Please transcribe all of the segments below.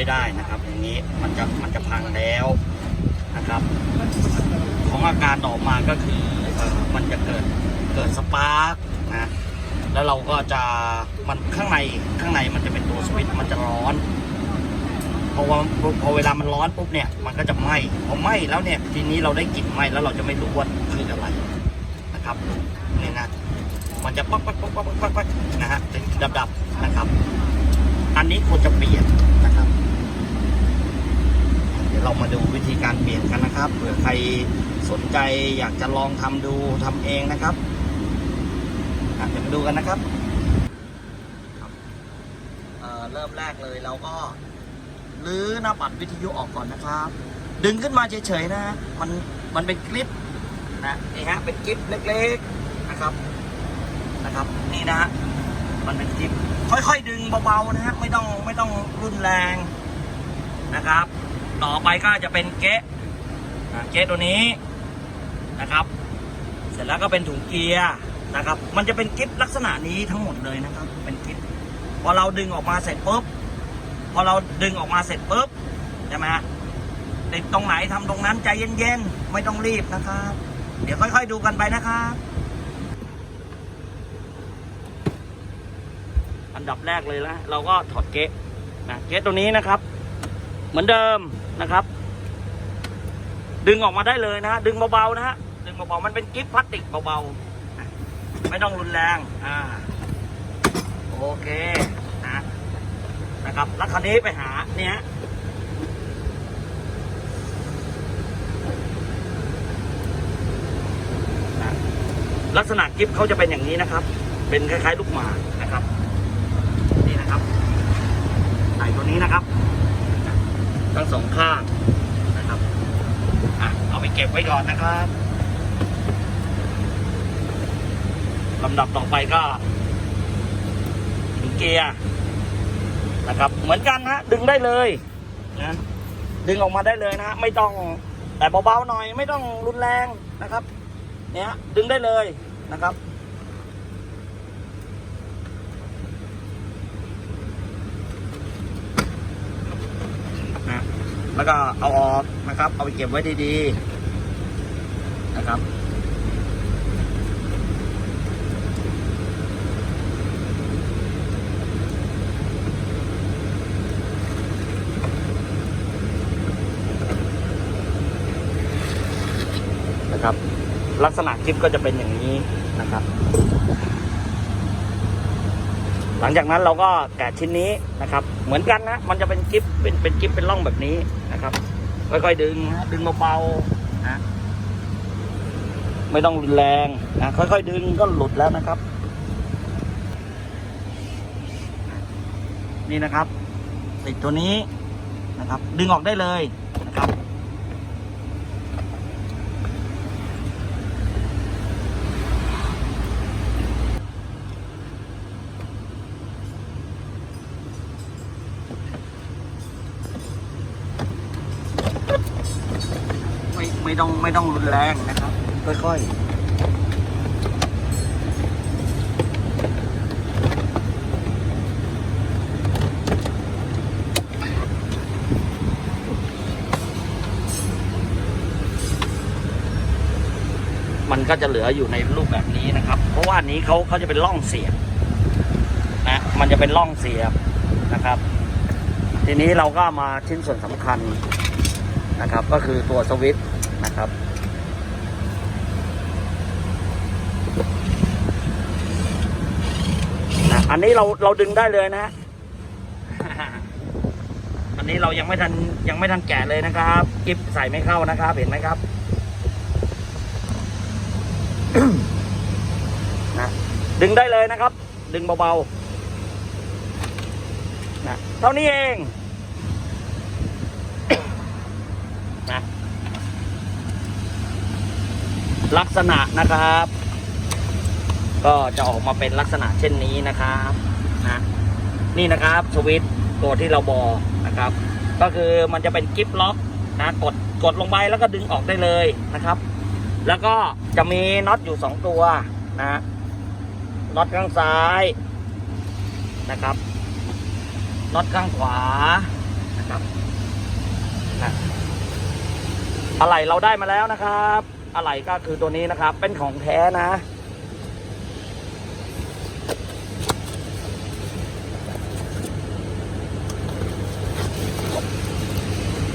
ไม่ได้นะครับ อย่างนี้มันจะมันจะพังแล้วนะครับ ของอาการออกมาก็คือมันจะเกิดเกิดสปาร์กนะแล้วเราก็จะมันข้างในข้างในมันจะเป็นตัวสวิตช์มันจะร้อนเพราะว่าพอเวลามันร้อนปุ๊บเนี่ยมันก็จะไหม้พอไหม้แล้วเนี่ยทีนี้เราได้กลิ่นไหม้แล้วเราจะไม่รู้ว่าคืออะไรนะครับเนี่ยนะมันจะปักปักปักปักปักปักปักนะฮะเป็นดับดับนะครับ อันนี้ควรจะเปลี่ยน เรามาดูวิธีการเปลี่ยนกันนะครับ เผื่อใครสนใจอยากจะลองทำดูทำเองนะครับเดี๋ยวมาดูกันนะครับเเริ่มแรกเลยเราก็รื้อหน้าปัดวิทยุออกก่อนนะครับ ดึงขึ้นมาเฉยๆนะมันมันเป็นคลิปนะนี่ฮะเป็นคลิปเล็กๆนะครับนะครับ นี่นะฮะมันเป็นคลิปค่อยๆ ดึงเบาๆนะฮะไม่ต้องไม่ต้องรุนแรงนะครับ ต่อไปก็จะเป็นเก๊ะเก๊ะตัวนี้นะครับ เสร็จแล้วก็เป็นถุงเกียร์นะครับ มันจะเป็นกิฟลักษณะนี้ทั้งหมดเลยนะครับ เป็นกิฟพอเราดึงออกมาเสร็จปุ๊บ พอเราดึงออกมาเสร็จปุ๊บใช่ไหมติดตรงไหนทำตรงนั้นใจเย็นๆ ไม่ต้องรีบนะครับ เดี๋ยวค่อยๆดูกันไปนะครับอันดับแรกเลยนะเราก็ถอดเก๊ะนะเก๊ะตัวนี้นะครับ เหมือนเดิม นะครับ ดึงออกมาได้เลยนะฮะดึงเบาๆนะฮะดึงเบาๆมันเป็นกิฟพลาสติกเบาๆไม่ต้องรุนแรงอ่าโอเคนะนะครับแล้วคราวนี้ไปหาเนี่ยนะลักษณะกิฟเขาจะเป็นอย่างนี้นะครับ เป็นคล้ายๆ ลูกหมานะครับ นี่นะครับใส่ตัวนี้นะครับ ทั้งสองข้างนะครับอะเอาไปเก็บไว้ก่อนนะครับลำดับต่อไปก็ถึงเกียร์นะครับ เหมือนกันฮะดึงได้เลยนะดึงออกมาได้เลยนะฮะไม่ต้องแต่เบาๆหน่อย ไม่ต้องรุนแรงนะครับ เนี่ยดึงได้เลยนะครับ แล้วก็เอาออกนะครับ เอาไปเก็บไว้ดีๆนะครับนะครับ ลักษณะคลิปก็จะเป็นอย่างนี้นะครับ หลังจากนั้นเราก็แกะชิ้นนี้นะครับ เหมือนกันนะ มันจะเป็นกิฟเป็นเป็นกิฟเป็นร่องแบบนี้ นะครับ ค่อยๆดึงนะดึงเบาๆนะไม่ต้องรุนแรงนะค่อยๆดึงก็หลุดแล้วนะครับ นี่นะครับติดตัวนี้นะครับ ดึงออกได้เลย ไม่ต้องไม่ต้องรุนแรงนะครับ ค่อยๆมันก็จะเหลืออยู่ในรูปแบบนี้นะครับ เพราะว่านนี้เขาเขาจะเป็นร่องเสียบนะ มันจะเป็นร่องเสียบนะครับ ทีนี้เราก็มาชิ้นส่วนสำคัญนะครับ ก็คือตัวสวิตช์ นะครับ อันนี้เราเราดึงได้เลยนะฮะอันนี้เรายังไม่ทันยังไม่ทันแกะเลยนะครับกิฟใส่ไม่เข้านะครับเห็นไหมครับนะดึงได้เลยนะครับ ดึงเบาๆนะเท่านี้เอง นะ ลักษณะนะครับ ก็จะออกมาเป็นลักษณะเช่นนี้นะครับนะนี่นะครับสวิตตัวที่เราบอกนะครับ ก็คือมันจะเป็นกิฟล็อกนะกดกดลงไปแล้วก็ดึงออกได้เลยนะครับ แล้วก็จะมีน็อตอยู่สองตัวนะน็อตข้างซ้ายนะครับน็อตข้างขวานะครับนะอะไรเราได้มาแล้วนะครับ อะไรก็คือตัวนี้นะครับ เป็นของแท้นะ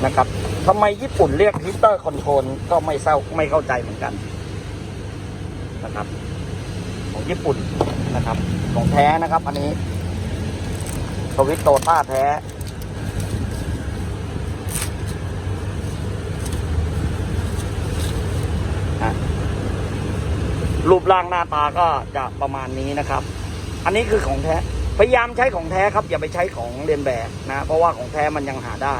นะครับทำไมญี่ปุ่นเรียกฮิตเตอร์คอนโทรลก็ไม่เศร้าไม่เข้าใจเหมือนกัน นะครับ ของญี่ปุ่นนะครับ ของแท้นะครับ อันนี้สวิตโตต้าแท้ รูปร่างหน้าตาก็จะประมาณนี้นะครับ อันนี้คือของแท้ พยายามใช้ของแท้ครับ อย่าไปใช้ของเรียนแบบนะ เพราะว่าของแท้มันยังหาได้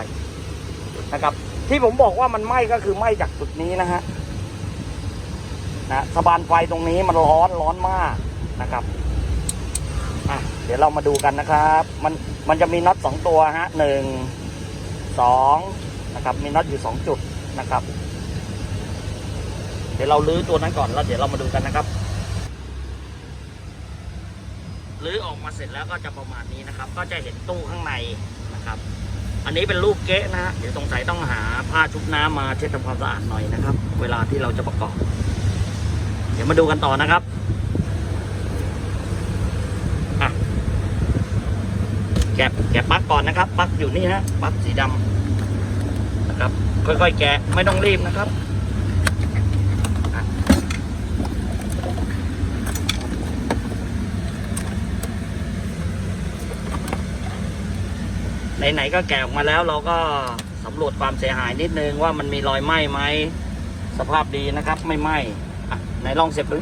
นะครับ ที่ผมบอกว่ามันไหม้ก็คือไหม้จากจุดนี้นะฮะนะสะบานไฟตรงนี้มันร้อนร้อนมากนะครับอะเดี๋ยวเรามาดูกันนะครับ มันมันจะมีน็อตสองตัวฮะหนึ่งสองนะครับ มีน็อตอยู่สองจุดนะครับ เดี๋ยวเราลื้อตัวนั้นก่อนแล้วเดี๋ยวเรามาดูกันนะครับลื้อออกมาเสร็จแล้วก็จะประมาณนี้นะครับ ก็จะเห็นตู้ข้างในนะครับ อันนี้เป็นรูปเก๊ะนะฮะเดี๋ยวสงสัยต้องหาผ้าชุบน้ำมาเช็ดทำความสะอาดหน่อยนะครับ เวลาที่เราจะประกอบ เดี๋ยวมาดูกันต่อนะครับอะแกะแกะปลั๊กก่อนนะครับปลั๊กอยู่นี่ฮะปลั๊กสีดำนะครับ ค่อยๆ แกะไม่ต้องรีบนะครับ ไหนๆก็แกะออกมาแล้วเราก็สำรวจความเสียหายนิดนึงว่ามันมีรอยไหม้ไหมสภาพดีนะครับ ไม่ไหม้ไหนลองเสียบดู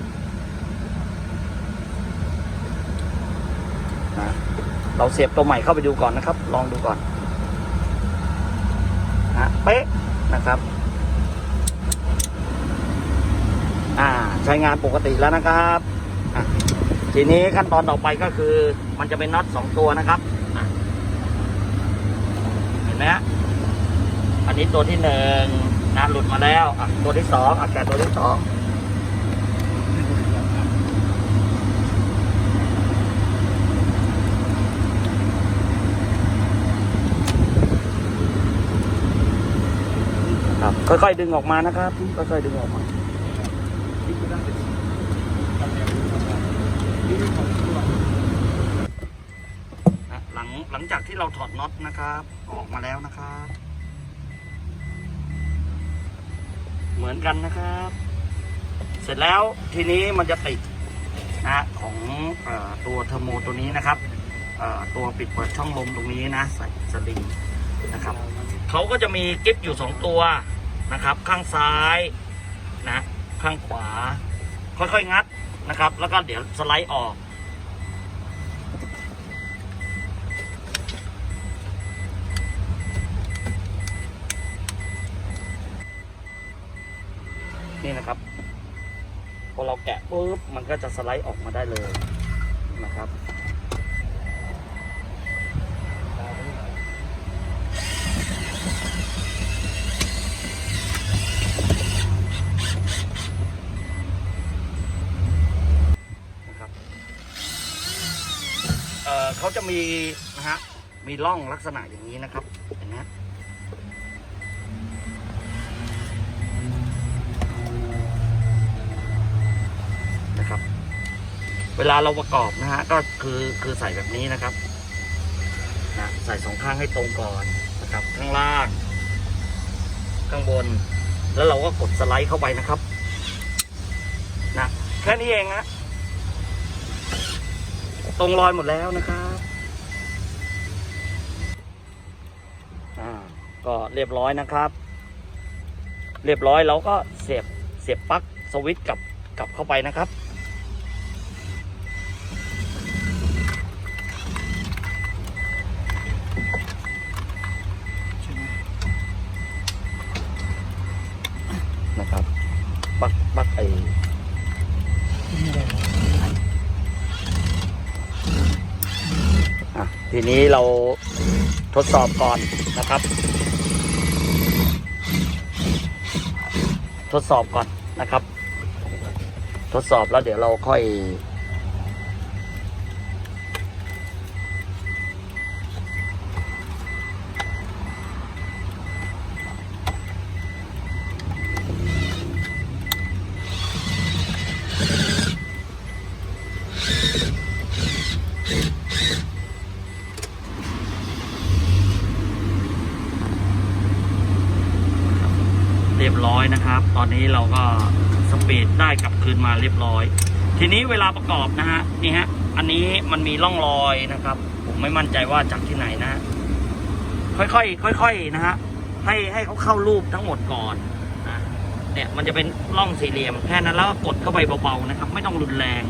นะเราเสียบตัวใหม่เข้าไปดูก่อนนะครับ ลองดูก่อนนะเป๊ะนะครับ อ่าใช้งานปกติแล้วนะครับ ทีนี้ขั้นตอนต่อไปก็คือ มันจะเป็นน็อตสองตัวนะครับ ห็นไหมฮะอันนี้ตัวที่หนึ่งนะหลุดมาแล้วอะตัวที่สองอะแกะตัวที่สองครับค่อยๆดึงออกมานะครับค่อยๆดึงออกมานะหลังหลังจากที่เราถอดน็อตนะครับ ออกมาแล้วนะครับ เหมือนกันนะครับ เสร็จแล้วทีนี้มันจะติดนะของอตัวเทอร์โมตัวนี้นะครับตัวปิดเปิดช่องลมตรงนี้นะใส่สลิงนะครับเขาก็จะมีกิ๊บอยู่สองตัวนะครับ ข้างซ้ายนะ ข้างขวา ค่อยๆงัดนะครับ แล้วก็เดี๋ยวสไลด์ออก นี่นะครับพอเราแกะปุ๊บมันก็จะสไลด์ออกมาได้เลยนะครับนะครับเอ่อเขาจะมีนะฮะมีร่องลักษณะอย่างนี้นะครับเห็นไหม เวลาเราประกอบนะฮะก็คือคือใส่แบบนี้นะครับนะใส่สองข้างให้ตรงก่อนนะครับ ข้างล่าง ข้างบน แล้วเราก็กดสไลด์เข้าไปนะครับนะแค่นี้เองนะตรงรอยหมดแล้วนะครับอ่าก็เรียบร้อยนะครับ เรียบร้อยเราก็เสียบเสียบปลั๊กสวิตช์กลับกลับเข้าไปนะครับ มักไอทีนี้เราทดสอบก่อนนะครับ ทดสอบก่อนนะครับ ทดสอบแล้วเดี๋ยวเราค่อย บร้อย นะครับ ตอนนี้เราก็สปีดได้กลับคืนมาเรียบร้อย ทีนี้เวลาประกอบนะฮะนี่ฮะอันนี้มันมีร่องรอยนะครับ ผมไม่มั่นใจว่าจากที่ไหนนะ ค่อยๆค่อยๆนะฮะให้ให้เขาเข้ารูปทั้งหมดก่อนนะเนี่ยมันจะเป็นร่องสี่เหลี่ยมแค่นั้นแล้วก็กดเข้าไปเบาๆนะครับ ไม่ต้องรุนแรง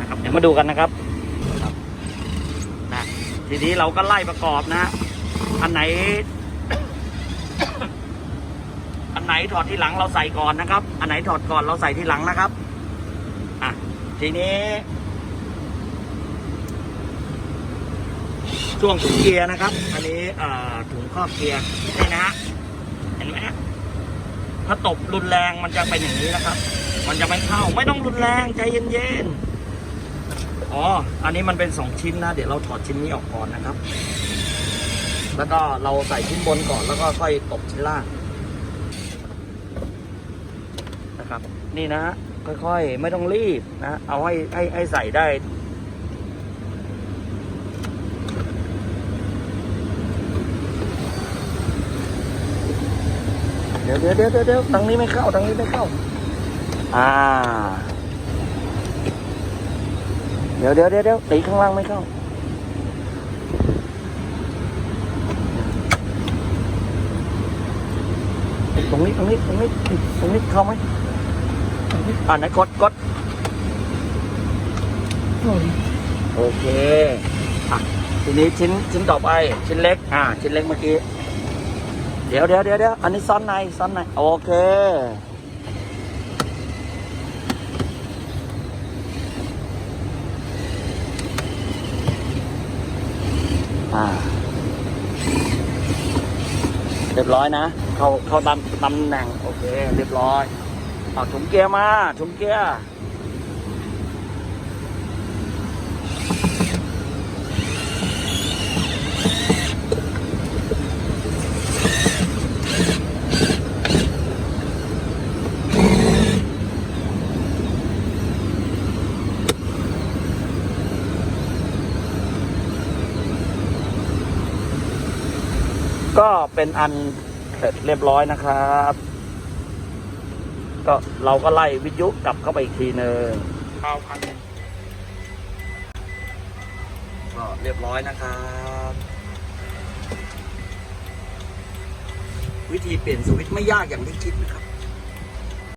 นะครับ เดี๋ยวมาดูกันนะครับครับนะทีนี้เราก็ไล่ประกอบนะฮะอันไหน อันไหน ถอดที่หลังเราใส่ก่อนนะครับ อันไหนถอดก่อนเราใส่ที่หลังนะครับ อะ ทีนี้ ช่วงถุงเกียร์นะครับ อันนี้ถุงครอบเกียร์นี่นะฮะ เห็นไหมฮะถ้าตบรุนแรงมันจะเป็นอย่างนี้นะครับ มันจะไม่เข้า ไม่ต้องรุนแรงใจเย็นๆ อ๋อ อันนี้มันเป็นสองชิ้นนะ เดี๋ยวเราถอดชิ้นนี้ออกก่อนนะครับ แล้วก็เราใส่ชิ้นบนก่อนแล้วก็ค่อยตบชิ้นล่าง นี่นะฮะค่อยๆ ไม่ต้องรีบนะ เอาให้ให้ให้ใส่ได้ เดี๋ยวเดี๋ยวเดี๋ยวเดี๋ยวทางนี้ไม่เข้าทางนี้ไม่เข้า อ่า เดี๋ยวเดี๋ยวเดี๋ยวเดี๋ยวตีข้างล่างไม่เข้าตรงนี้ตรงนี้ตรงนี้ตรงนี้เข้าไหม อ่าไหนกดกดโอเคอะทีนี้ชิ้นชิ้นต่อไปชิ้นเล็ก อ่า ชิ้นเล็กเมื่อกี้ เดี๋ยวเดี๋ยวเดี๋ยวเดี๋ยวอันนี้ซ้อนในซ้อนในโอเคอ่าเรียบร้อยนะ เข้าเข้าตำตำแหน่ง โอเค เรียบร้อย เอาถุงเกียร์มา ถุงเกียร์ก็เป็นอันเสร็จเรียบร้อยนะครับ ก็เราก็ไล่วิทยุกลับเข้าไปอีกทีหนึ่งเอาพันก็เรียบร้อยนะครับ วิธีเปลี่ยนสวิตช์ไม่ยากอย่างที่คิดนะครับ